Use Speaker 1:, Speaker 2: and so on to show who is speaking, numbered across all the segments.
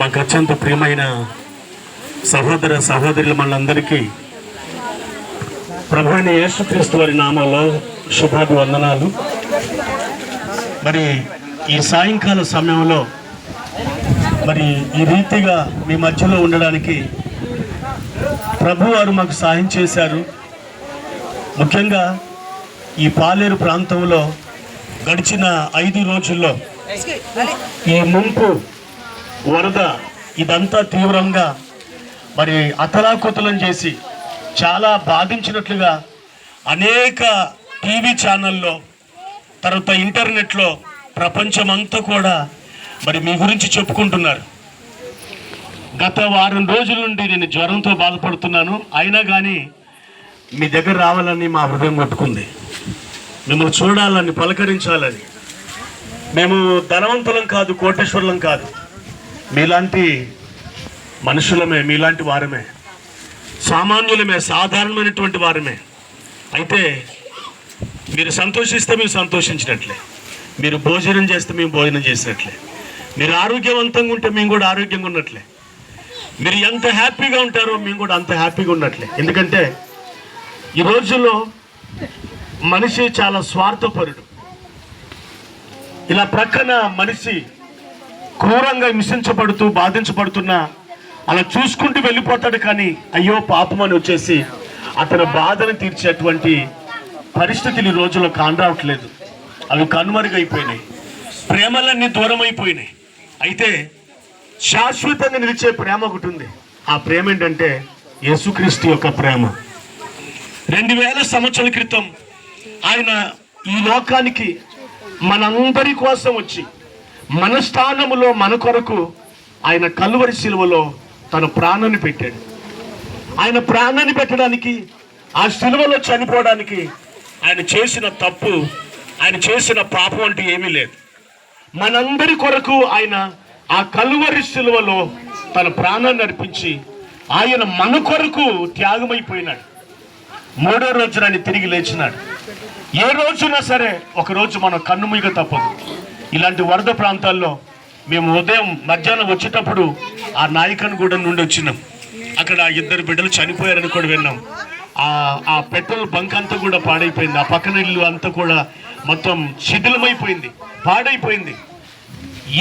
Speaker 1: మాకు అత్యంత ప్రియమైన సహోదర సహోదరులు మనందరికీ ప్రభు అయిన యేసుక్రీస్తు వారి నామంలో శుభాభివందనాలు. మరి ఈ సాయంకాల సమయంలో మరి ఈ రీతిగా మీ మధ్యలో ఉండడానికి ప్రభు వారు మాకు సాయం చేశారు. ముఖ్యంగా ఈ పాలేరు ప్రాంతంలో గడిచిన ఐదు రోజుల్లో ఈ ముంపు వరద ఇదంతా తీవ్రంగా మరి అతలాకుతలం చేసి చాలా బాధించినట్లుగా అనేక టీవీ ఛానల్లో తర్వాత ఇంటర్నెట్లో ప్రపంచమంతా కూడా మరి మీ గురించి చెప్పుకుంటున్నారు. గత వారం రోజుల నుండి నేను జ్వరంతో బాధపడుతున్నాను. అయినా కానీ మీ దగ్గర రావాలని మా హృదయం కొట్టుకుంది. మిమ్మల్ని చూడాలని పలకరించాలని. మేము ధనవంతులం కాదు కోటేశ్వరులం కాదు. మీలాంటి మనుషులమే మీలాంటి వారమే. సామాన్యులమే సాధారణమైనటువంటి వారమే. అయితే మీరు సంతోషిస్తే మేము సంతోషించినట్లే. మీరు భోజనం చేస్తే మేము భోజనం చేసినట్లే. మీరు ఆరోగ్యవంతంగా ఉంటే మేము కూడా ఆరోగ్యంగా ఉన్నట్లే. మీరు ఎంత హ్యాపీగా ఉంటారో మేము కూడా అంత హ్యాపీగా ఉన్నట్లే. ఎందుకంటే ఈ రోజుల్లో మనిషి చాలా స్వార్థపరుడు. ఇలా ప్రక్కన మనిషి క్రూరంగా హింసించబడుతూ బాధించబడుతున్నా అలా చూసుకుంటూ వెళ్ళిపోతాడు కానీ అయ్యో పాపం అని వచ్చేసి అతని బాధను తీర్చేటువంటి పరిస్థితులు ఈ రోజుల్లో కానరావట్లేదు. అవి కనుమరుగైపోయినాయి. ప్రేమలన్నీ దూరం అయిపోయినాయి అయితే శాశ్వతంగా నిలిచే ప్రేమ ఒకటి ఉంది. ఆ ప్రేమ ఏంటంటే యేసుక్రీస్తు యొక్క ప్రేమ. రెండు వేల సంవత్సరాల క్రితం ఆయన ఈ లోకానికి మనందరి కోసం వచ్చి మన స్థానములో మన కొరకు ఆయన కలువరి శిలువలో తన ప్రాణాన్ని పెట్టాడు. ఆయన ప్రాణాన్ని పెట్టడానికి ఆ శిలువలో చనిపోవడానికి ఆయన చేసిన తప్పు ఆయన చేసిన పాపం అంటూ ఏమీ లేదు. మనందరి కొరకు ఆయన ఆ కలువరి శిలువలో తన ప్రాణాన్ని అర్పించి ఆయన మన కొరకు త్యాగమైపోయినాడు. మూడో రోజున ఆయన తిరిగి లేచినాడు. ఏ రోజున సరే ఒకరోజు మనం కన్ను మీద తప్పదు. ఇలాంటి వరద ప్రాంతాల్లో మేము ఉదయం మధ్యాహ్నం వచ్చేటప్పుడు ఆ నాయకన్గూడెం నుండి వచ్చినాం. అక్కడ ఇద్దరు బిడ్డలు చనిపోయారని కూడా విన్నాం. ఆ పెట్రోల్ బంక్ అంతా కూడా పాడైపోయింది. ఆ పక్కన ఇల్లు అంతా కూడా మొత్తం శిథిలమైపోయింది పాడైపోయింది.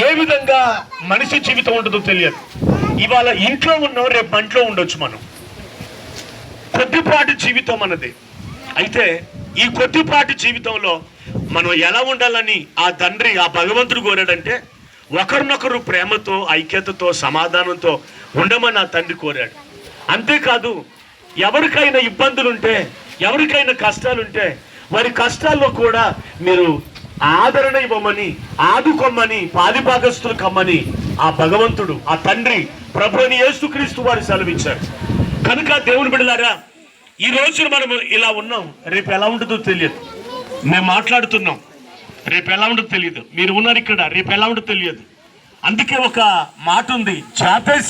Speaker 1: ఏ విధంగా మనిషి జీవితం ఉంటుందో తెలియదు. ఇవాళ ఇంట్లో ఉన్నాం రేపు మంట్లో ఉండొచ్చు మనం. కొద్దిపాటి జీవితం అన్నది. అయితే ఈ కొద్దిపాటి జీవితంలో మనం ఎలా ఉండాలని ఆ తండ్రి ఆ భగవంతుడు కోరాడంటే ఒకరినొకరు ప్రేమతో ఐక్యతతో సమాధానంతో ఉండమని ఆ తండ్రి కోరాడు. అంతేకాదు ఎవరికైనా ఇబ్బందులుంటే ఎవరికైనా కష్టాలుంటే వారి కష్టాల్లో కూడా మీరు ఆదరణ ఇవ్వమని ఆదుకోమని పాదిభాగస్తులు కమ్మని ఆ భగవంతుడు ఆ తండ్రి ప్రభుని యేసుక్రీస్తు వారి సెలవిచ్చారు కనుక దేవుని బిడ్డలారా ఈ రోజు మనం ఇలా ఉన్నాం. రేపు ఎలా ఉంటుందో తెలియదు. మేము మాట్లాడుతున్నాం. రేపు ఎలా ఉండదు తెలియదు మీరు ఉన్నారు ఇక్కడ. రేపు ఎలా ఉండదు తెలియదు. అందుకే ఒక మాట ఉంది జాతీయ